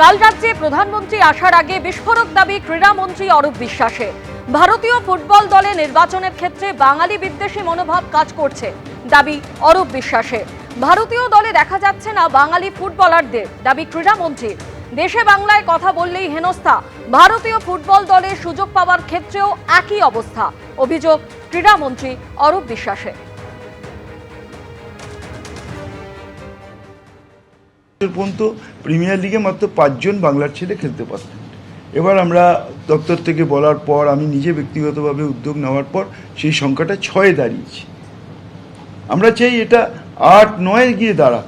কাল রাজ্যে প্রধানমন্ত্রী আসার আগে বিস্ফোরক দাবি ক্রীড়ামন্ত্রী অরূপ বিশ্বাসে ভারতীয় ফুটবল দলে নির্বাচনের ক্ষেত্রে বাঙালি বিদ্বেষী মনোভাব কাজ করছে, দাবি অরূপ বিশ্বাসে ভারতীয় দলে দেখা যাচ্ছে না বাঙালি ফুটবলারদের, দাবি ক্রীড়ামন্ত্রী দেশে বাংলায় কথা বললেই হেনস্থা, ভারতীয় ফুটবল দলে সুযোগ পাওয়ার ক্ষেত্রেও একই অবস্থা, অভিযোগ ক্রীড়ামন্ত্রী অরূপ বিশ্বাসের। পর্যন্ত প্রিমিয়ার লিগে মাত্র পাঁচজন বাংলার ছেলে খেলতে পারতেন এবার আমরা দপ্তর থেকে বলার পর, আমি নিজে ব্যক্তিগতভাবে উদ্যোগ নেওয়ার পর, সেই সংখ্যাটা ছয়ে দাঁড়িয়েছি। আমরা চাই এটা আট, নয়ে গিয়ে দাঁড়া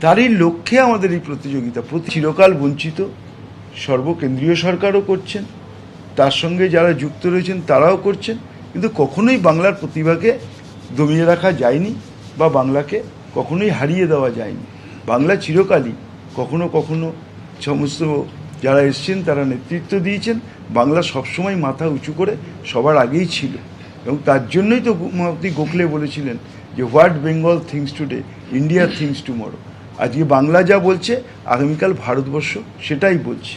তারই লক্ষ্যে আমাদের এই প্রতিযোগিতা, প্রতি চিরকাল বঞ্চিত, সর্বকেন্দ্রীয় সরকারও করছেন, তার সঙ্গে যারা যুক্ত রয়েছেন তারাও করছেন, কিন্তু কখনোই বাংলার প্রতিভাকে দমিয়ে রাখা যায়নি বা বাংলাকে কখনোই হারিয়ে দেওয়া যায়নি। বাংলা চিরকালই কখনো কখনো সমস্ত যারা এসছেন, তারা নেতৃত্ব দিয়েছেন। বাংলা সবসময় মাথা উঁচু করে সবার আগেই ছিল। এবং তার জন্যই তো মহামতি গোখলে বলেছিলেন যে, what Bengal thinks today, India thinks tomorrow. আজকে বাংলা যা বলছে, আগামীকাল ভারতবর্ষ সেটাই বলছে।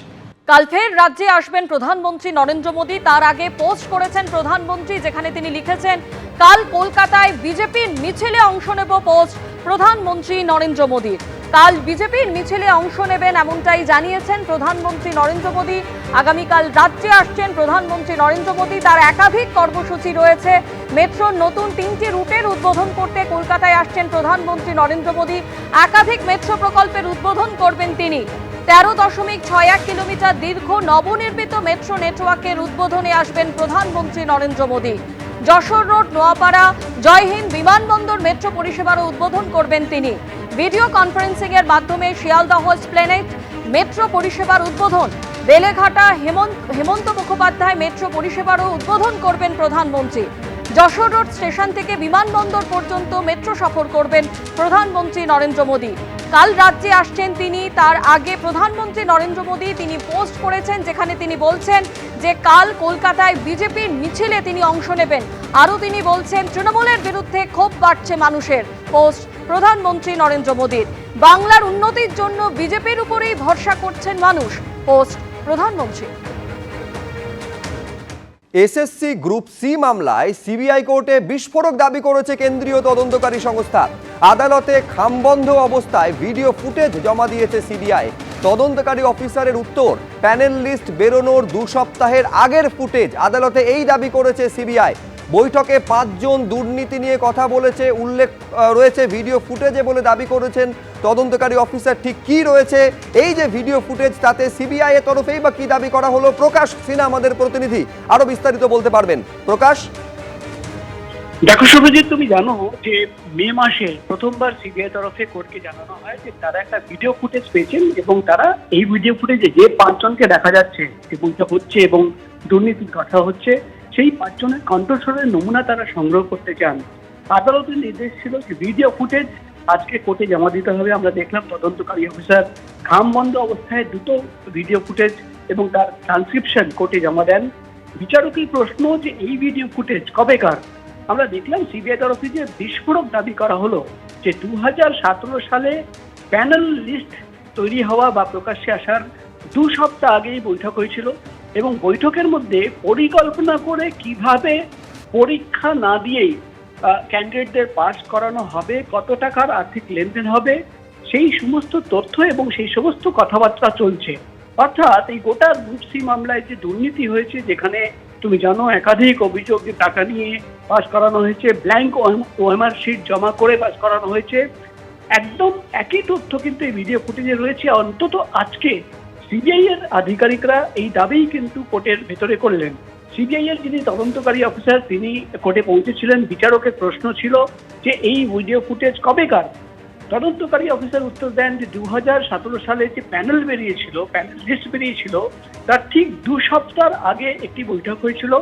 কাল ফের রাজ্যে আসবেন প্রধানমন্ত্রী নরেন্দ্র মোদী। তার আগে পোস্ট করেছেন প্রধানমন্ত্রী, যেখানে তিনি লিখেছেন, কাল কলকাতায় বিজেপির মিছিলে অংশ নেব পোস্ট। প্রধানমন্ত্রী নরেন্দ্র মোদীর কাল বিজেপির মিছিলে অংশ নেবেন এমনটাই জানিয়েছেন প্রধানমন্ত্রী নরেন্দ্র মোদী। আগামীকাল রাজ্যে আসছেন প্রধানমন্ত্রী নরেন্দ্র মোদী। তার একাধিক কর্মসূচি রয়েছে। মেট্রোর নতুন তিনটি রুটের উদ্বোধন করতে কলকাতায় আসছেন প্রধানমন্ত্রী নরেন্দ্র মোদী। একাধিক মেট্রো প্রকল্পের উদ্বোধন করবেন তিনি। তেরো দশমিক ছয় এক কিলোমিটার দীর্ঘ নবনির্মিত মেট্রো নেটওয়ার্কের উদ্বোধনে আসবেন প্রধানমন্ত্রী নরেন্দ্র মোদী। যশোর রোড, নোয়াপাড়া জয়হিন্দ বিমানবন্দর মেট্রো পরিষেবারও উদ্বোধন করবেন তিনি। ভিডিও কনফারেন্সিং এর মাধ্যমে শিয়ালদহ স্প্লেনেট মেট্রো পরিষেবার উদ্বোধন। বেলেঘাটা হেমন্ত হেমন্ত মুখোপাধ্যায় মেট্রো পরিষেবারও উদ্বোধন করবেন প্রধানমন্ত্রী। যশোর রোড স্টেশন থেকে বিমানবন্দর পর্যন্ত মেট্রো সফর করবেন প্রধানমন্ত্রী নরেন্দ্র মোদী। কাল রাজ্যে আসছেন তিনি। তার আগে প্রধানমন্ত্রী নরেন্দ্র মোদী তিনি পোস্ট করেছেন যেখানে তিনি বলছেন যে কাল কলকাতায় বিজেপির মিছিলে তিনি অংশ নেবেন। আরও তিনি বলছেন, তৃণমূলের বিরুদ্ধে ক্ষোভ বাড়ছে মানুষের। পোস্ট প্রধানমন্ত্রী নরেন্দ্র মোদীর। বাংলার উন্নতির জন্য বিজেপির উপরেই ভরসা করছেন মানুষ, পোস্ট প্রধানমন্ত্রী। এসএসসি গ্রুপ সি মামলায় সিবিআই কোর্টে বিস্ফোরক দাবি করেছে কেন্দ্রীয় তদন্তকারী সংস্থা। আদালতে খামবন্ধ অবস্থায় ভিডিও ফুটেজ জমা দিয়েছে সিবিআই। তদন্তকারী অফিসারের উত্তর, প্যানেল লিস্ট বেরোনোর দু সপ্তাহের আগের ফুটেজ। আদালতে এই দাবি করেছে সিবিআই। বৈঠকে পাঁচজন দুর্নীতি নিয়ে কথা বলেছে, উল্লেখ রয়েছে ভিডিও ফুটেজে বলে দাবি করেছেন তদন্তকারী অফিসার। ঠিক কি রয়েছে? এই যে ভিডিও ফুটেজ, তাতে সিবিআই এর তরফেই বা কি দাবি করা হলো? প্রকাশ সিনহা আমাদের প্রতিনিধি, আরও বিস্তারিত বলতে পারবেন। প্রকাশ? দেখো শুভজিৎ, তুমি জানো যে মে মাসে প্রথমবার সিবিআই তরফে কোর্টকে জানানো হয় যে তারা একটা ভিডিও ফুটেজ পেয়েছেন এবং তারা এই ভিডিও ফুটেজে যে পাঁচজনকে দেখা যাচ্ছে বইটা হচ্ছে এবং দুর্নীতির কথা হচ্ছে সেই পাঁচজনের কণ্ঠস্বরের নমুনা তারা সংগ্রহ করতে চান। আদালতের নির্দেশ ছিল যে ভিডিও ফুটেজ আজকে কোর্টে জমা দিতে হবে। আমরা দেখলাম তদন্তকারী অফিসার খাম বন্ধ অবস্থায় দুটো ভিডিও ফুটেজ এবং তার ট্রান্সক্রিপশন কোর্টে জমা দেন। বিচারকের প্রশ্ন যে এই ভিডিও ফুটেজ কবেকার আমরা দেখলাম সিবিআই তরফে যে বিস্ফোরক দাবি করা হলো যে দু হাজার সতেরো সালে প্যানেল লিস্ট তৈরি হওয়া বা প্রকাশ্যে আসার দু সপ্তাহ আগেই বৈঠক হয়েছিল। এবং বৈঠকের মধ্যে পরিকল্পনা করে কীভাবে পরীক্ষা না দিয়েই ক্যান্ডিডেটদের পাস করানো হবে, কত টাকার আর্থিক লেনদেন হবে, সেই সমস্ত তথ্য এবং সেই সমস্ত কথাবার্তা চলছে। অর্থাৎ এই গোটা গ্রুপ সি মামলায় যে দুর্নীতি হয়েছে, যেখানে তুমি জানো একাধিক অভিযোগ যে টাকা নিয়ে পাস করানো হয়েছে ব্ল্যাঙ্ক ওএমআর শিট জমা করে পাস করানো হয়েছে, একদম একই তথ্য কিন্তু এই ভিডিও ফুটেজে রয়েছে। অন্তত আজকে সিবিআই এর আধিকারিকরা এই দাবিই কিন্তু কোর্টের ভেতরে করলেন। সিবিআই এর যিনি তদন্তকারী অফিসার, তিনি কোর্টে পৌঁছেছিলেন। বিচারকের প্রশ্ন ছিল যে এই ভিডিও ফুটেজ কবেকার তদন্তকারী অফিসার উত্তর দেন যে দু সালে যে প্যানেল বেরিয়েছিল, প্যানেল লিস্ট বেরিয়েছিল, তার ঠিক দু সপ্তাহ আগে একটি বৈঠক হয়েছিল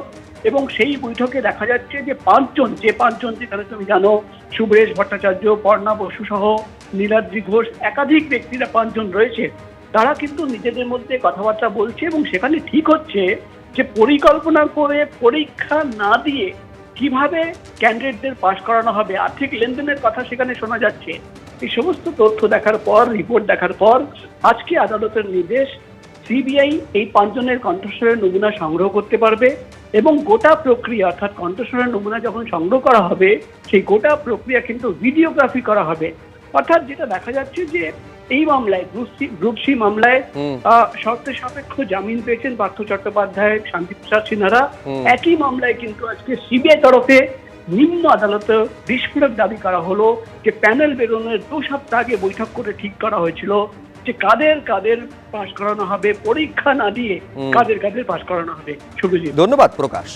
এবং সেই বৈঠকে দেখা যাচ্ছে যে পাঁচজন যে পাঁচজন যেখানে তুমি জানো, সুব্রেশ ভট্টাচার্য, পর্ণা বসু সহ নীলাদ্রি ঘোষ, একাধিক ব্যক্তিরা পাঁচজন রয়েছে। তারা কিন্তু নিজেদের মধ্যে কথাবার্তা বলছে এবং সেখানে ঠিক হচ্ছে যে পরিকল্পনা করে পরীক্ষা না দিয়ে কীভাবে ক্যান্ডিডেটদের পাশ করানো হবে, আর্থিক লেনদেনের কথা সেখানে শোনা যাচ্ছে। এই সমস্ত তথ্য দেখার পর রিপোর্ট দেখার পর, আজকে আদালতের নির্দেশ সিবিআই এই পাঁচজনের কণ্ঠস্বরের নমুনা সংগ্রহ করতে পারবে এবং গোটা প্রক্রিয়া, অর্থাৎ কণ্ঠস্বরের নমুনা যখন সংগ্রহ করা হবে, সেই গোটা প্রক্রিয়া কিন্তু ভিডিওগ্রাফি করা হবে। অর্থাৎ যেটা দেখা যাচ্ছে যে এই মামলায় গ্রুপ সি মামলায় শর্তে সাপেক্ষ জামিন পেয়েছেন পার্থ চট্টোপাধ্যায় শান্তিপ্রসাদ সিনহারা। একই মামলায় কিন্তু আজকে সিবিআই তরফে নিম্ন আদালতে বিস্ফোরক দাবি করা হলো যে প্যানেল বেরোনোর দু সপ্তাহ আগে বৈঠক করে ঠিক করা হয়েছিল যে কাদের কাদের পাশ করানো হবে পরীক্ষা না দিয়ে কাদের কাদের পাশ করানো হবে। শুভজিৎ। ধন্যবাদ প্রকাশ।